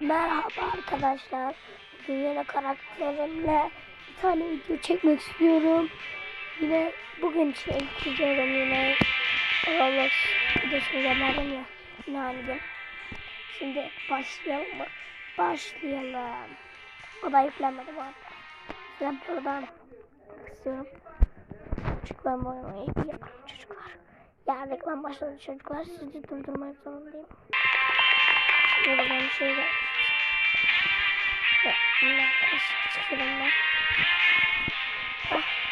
Merhaba arkadaşlar. Bugün yine karakterimle bir tane video çekmek istiyorum. Yine bugün çekeceğim yine Roblox videosunu gönderdim ya. Yine gün. Şimdi başlayalım mı? Başlayalım. O da yüklenmedi bu arada. Size buradan istiyorum. Ben bu oynamayı yaparım çocuklar. Ya reklam başladı çocuklar. Sizi durdurmak zorundayım. Şimdi buradan bir şey gelmiş. Ve bunun arkadaşlar çıkıyorum ben. Ah.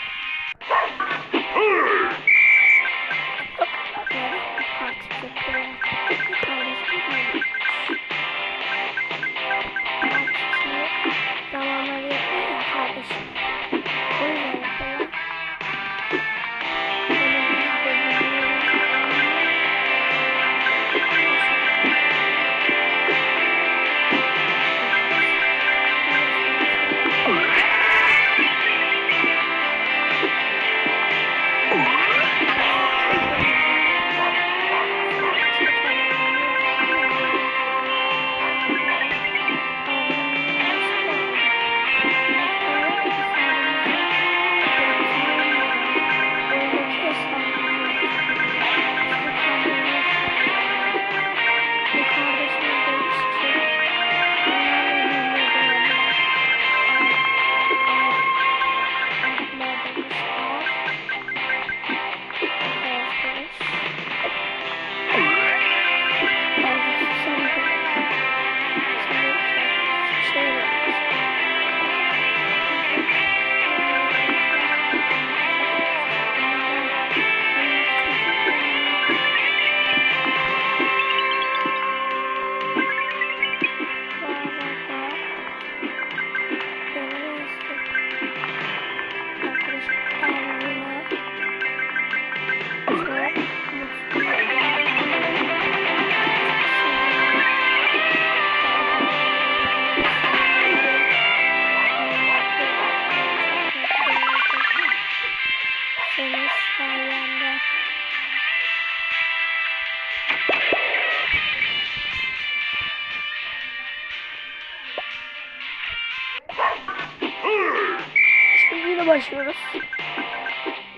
Yine başlıyoruz.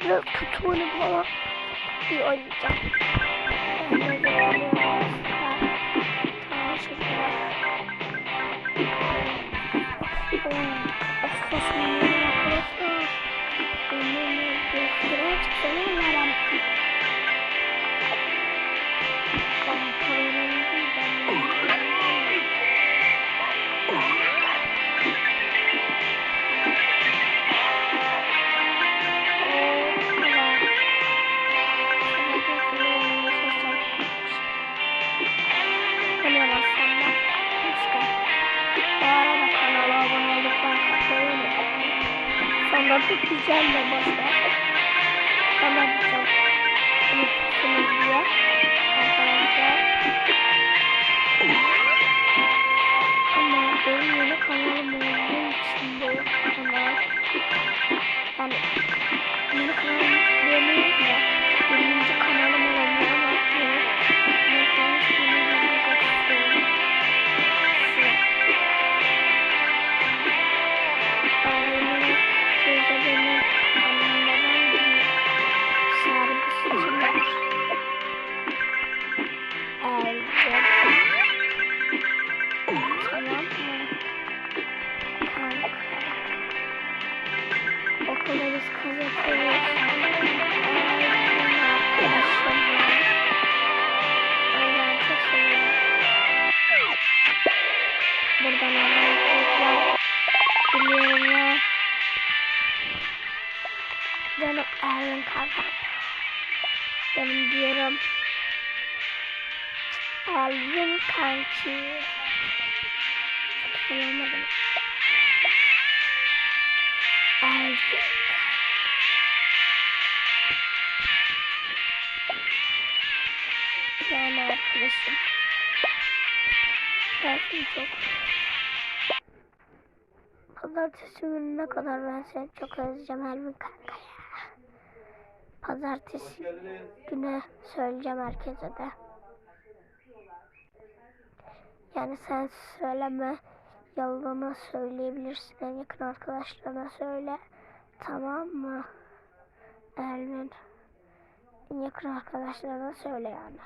Biraz kötü oynadım ama iyi oynayacağım. Tamam Tutacağım da başka. Sonra tutacağım. Unutmuşsunuz diye. Canım Erwin kanka. Benim diyorum. Erwin kanki. Söylemedim. Erwin. Yani arkadaşım. Dersim çok. Pazartesi gününe kadar ben seni çok özleyeceğim Elvin kanka ya. Pazartesi günü söyleyeceğim herkese de. Yani sen söyleme. Yalana söyleyebilirsin. En yakın arkadaşlarına söyle. Tamam mı? Elvin. En yakın arkadaşlarına söyle yani.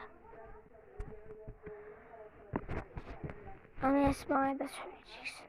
Ama Esma'ya da söyleyeceksin.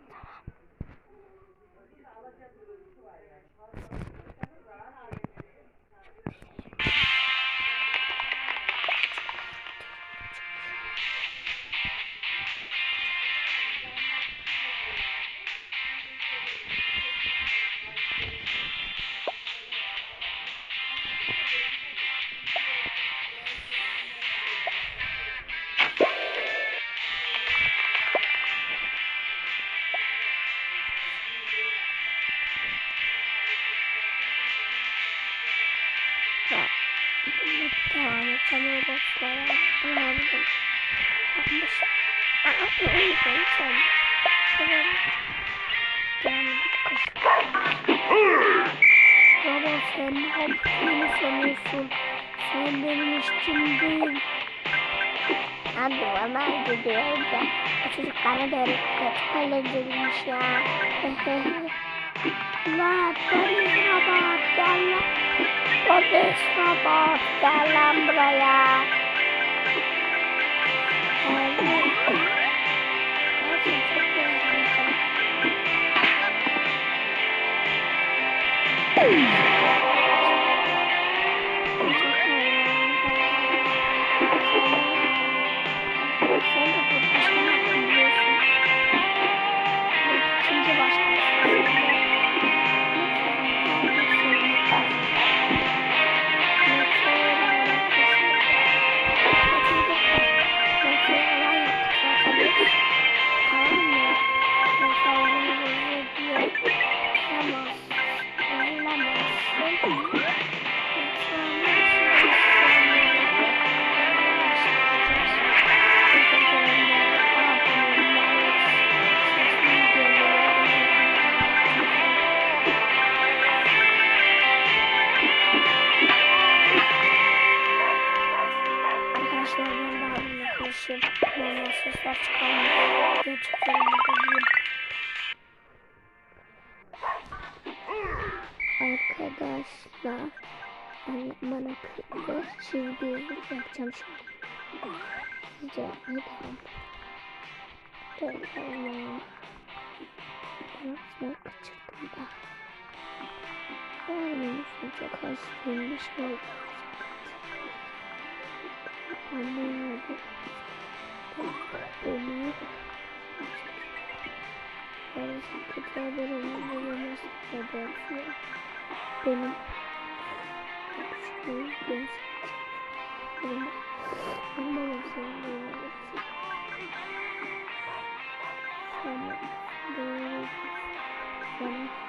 Devam edeceğim dostlara. Bunu aldım. Yapmış. Ne oldu? Sen. Tamam. Kaç. Baba sen ne yaptığını sanıyorsun? Sen benim işçim değil. Abi bana gidiyor da. O çocuk bana da öğretti. Çok eğlenceliymiş ya. Polis robot gel lan. Polis robot gel lan buraya. Evet. Gerçekten Arkadaşlar ben bana kırdı. Çizgi yapacağım şimdi. Sizce neden? Tamam. Aslında kaçırdım da. İçin çok şey oldu. Annem aradı. Beni Arası kötü haber olmalı nasıl yapıyor? Benim şey ben benim anlamam doğru sana bu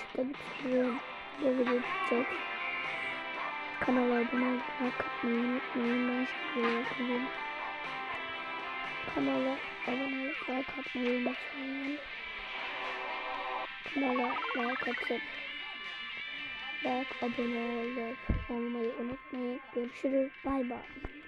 maçı da bitiriyorum. Böyle bitecek. Kanala abone olmayı, like atmayı unutmayın. Ben şimdi yapayım. Kanala abone olup like atmayı unutmayın. Kanala like atıp like abone olup olmayı unutmayın. Görüşürüz. Bay bay.